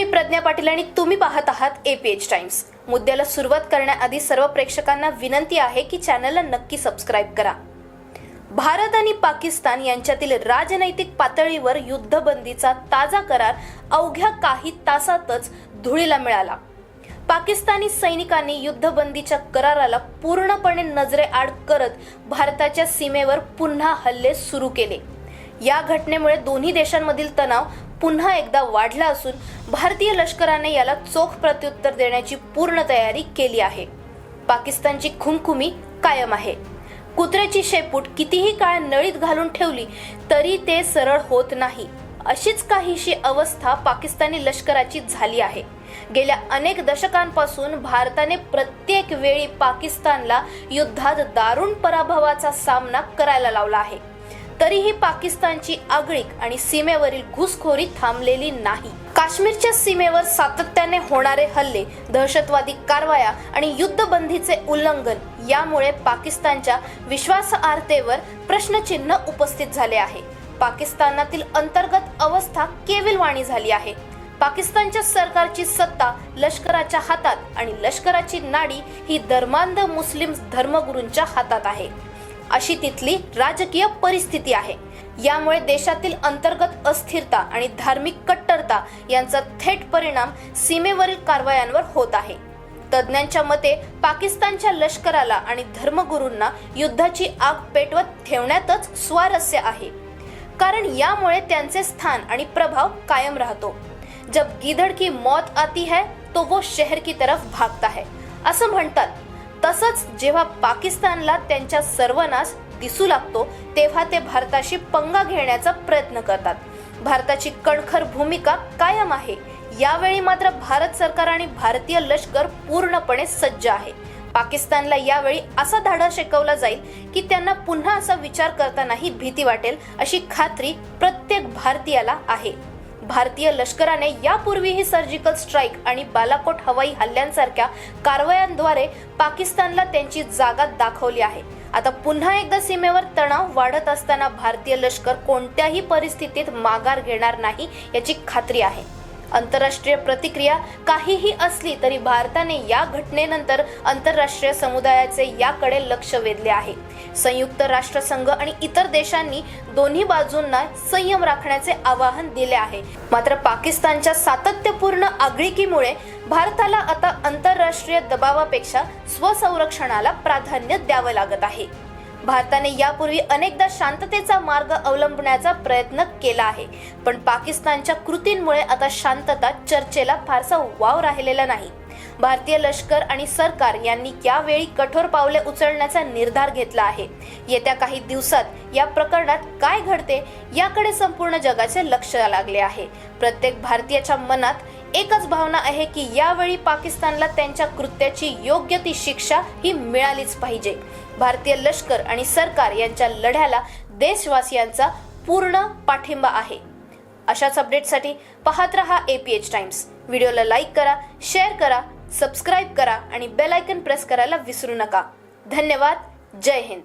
मी प्रज्ञा पाटील आणि तुम्ही पाहत आहात एपीएच टाइम्स मुद्द्याला सुरुवात करण्याआधी सर्व प्रेक्षकांना विनंती आहे की चॅनलला नक्की सबस्क्राईब करा. भारत आणि पाकिस्तान यांच्यातील राजनैतिक पातळीवर युद्धबंदीचा ताजा करार अवघ्या काही तासातच धुळीला मिळाला. पाकिस्तानी सैनिकांनी युद्धबंदीच्या कराराला पूर्णपणे नजरेआड करत भारताच्या सीमेवर पुन्हा हल्ले सुरू केले. या घटनेमुळे दोन्ही देशांमधील तणाव पुन्हा एकदा वाढला असून भारतीय लष्कराने याला चोख प्रत्युत्तर देण्याची पूर्ण तयारी केली आहे. पाकिस्तानची खुमखुमी कायम आहे. कुत्र्याची शेपूट कितीही काळ नळीत घालून ठेवली तरी ते सरळ होत नाही. अशीच काहीशी अवस्था पाकिस्तानी लष्कराची झाली आहे. गेल्या अनेक दशकांपासून भारताने प्रत्येक वेळी पाकिस्तानला युद्धात दारुण पराभवाचा सामना करायला लावला आहे. तरीही पाकिस्तानची आगळीक आणि सीमेवरील घुसखोरी थांबलेली नाही. काश्मीरच्या सीमेवर सातत्याने होणारे हल्ले दहशतवादी कारवाया आणि युद्धबंदीचे उल्लंघन यामुळे पाकिस्तानच्या विश्वासार्हतेवर प्रश्नचिन्ह उपस्थित झाले आहे. पाकिस्तानातील अंतर्गत अवस्था केविलवाणी झाली आहे. पाकिस्तानच्या सरकारची सत्ता लष्कराच्या हातात आणि लष्कराची नाडी ही धर्मांध मुस्लिम धर्मगुरूंच्या हातात आहे. अशी तिथली राजकीय परिस्थिती आहे. यामुळे देशातील अंतर्गत अस्थिरता आणि धार्मिक कट्टरता यांचा थेट परिणाम सीमेवरील कारवायांवर होत आहे. तज्ज्ञांच्या मते पाकिस्तानच्या लष्कराला आणि धर्मगुरूंना युद्धाची आग पेटवत ठेवण्यातच स्वारस्य आहे. कारण यामुळे त्यांचे स्थान आणि प्रभाव कायम राहतो. जब गिधड की मौत आती है तो वो शहर की तरफ भागता है. असं म्हणतात तसंच जेव्हा पाकिस्तानला त्यांच्या सर्वनाश दिसू लागतो तेव्हा ते भारताशी पंगा घेण्याचा प्रयत्न करतात. भारताची कणखर भूमिका कायम आहे. यावेळी मात्र भारत सरकार आणि भारतीय लष्कर पूर्णपणे सज्ज आहे. पाकिस्तानला यावेळी असा धाडा शिकवला जाईल की त्यांना पुन्हा असा विचार करतानाही भीती वाटेल अशी खात्री प्रत्येक भारतीयाला आहे. भारतीय लष्कराने यापूर्वीही सर्जिकल स्ट्राईक आणि बालाकोट हवाई हल्ल्यांसारख्या कारवायांद्वारे पाकिस्तानला त्यांची जागा दाखवली आहे. आता पुन्हा एकदा सीमेवर तणाव वाढत असताना भारतीय लष्कर कोणत्याही परिस्थितीत माघार घेणार नाही याची खात्री आहे. आंतरराष्ट्रीय प्रतिक्रिया काहीही असली तरी भारताने या घटनेनंतर आंतरराष्ट्रीय समुदायाचे याकडे लक्ष वेधले आहे. संयुक्त राष्ट्रसंघ आणि इतर देशांनी दोन्ही बाजूंना संयम राखण्याचे आवाहन दिले आहे. मात्र पाकिस्तानच्या सातत्यपूर्ण आगळिकीमुळे भारताला आता आंतरराष्ट्रीय दबावापेक्षा स्वसंरक्षणाला प्राधान्य द्यावं लागत आहे. भारताने यापूर्वी अनेकदा शांततेचा मार्ग अवलंबण्याचा प्रयत्न केला आहे. पण पाकिस्तानच्या कृतींमुळे आता शांतता चर्चेला फारसा वाव राहिलेला नाही. भारतीय लष्कर आणि सरकार यांनी यावेळी कठोर पावले उचलण्याचा निर्धार घेतला आहे. येत्या काही दिवसात या प्रकरणात काय घडते याकडे संपूर्ण जगाचे लक्ष लागले आहे. प्रत्येक भारतीयाच्या मनात एकच भावना आहे की यावेळी पाकिस्तानला त्यांच्या कृत्याची योग्य ती शिक्षा ही मिळालीच पाहिजे. भारतीय लष्कर आणि सरकार यांच्या लढ्याला देशवासियांचा पूर्ण पाठिंबा आहे. अशाच अपडेटसाठी पाहत रहा एपीएच टाइम्स व्हिडिओला लाईक करा शेअर करा सबस्क्राईब करा आणि बेल आयकन प्रेस करायला विसरू नका. धन्यवाद. जय हिंद.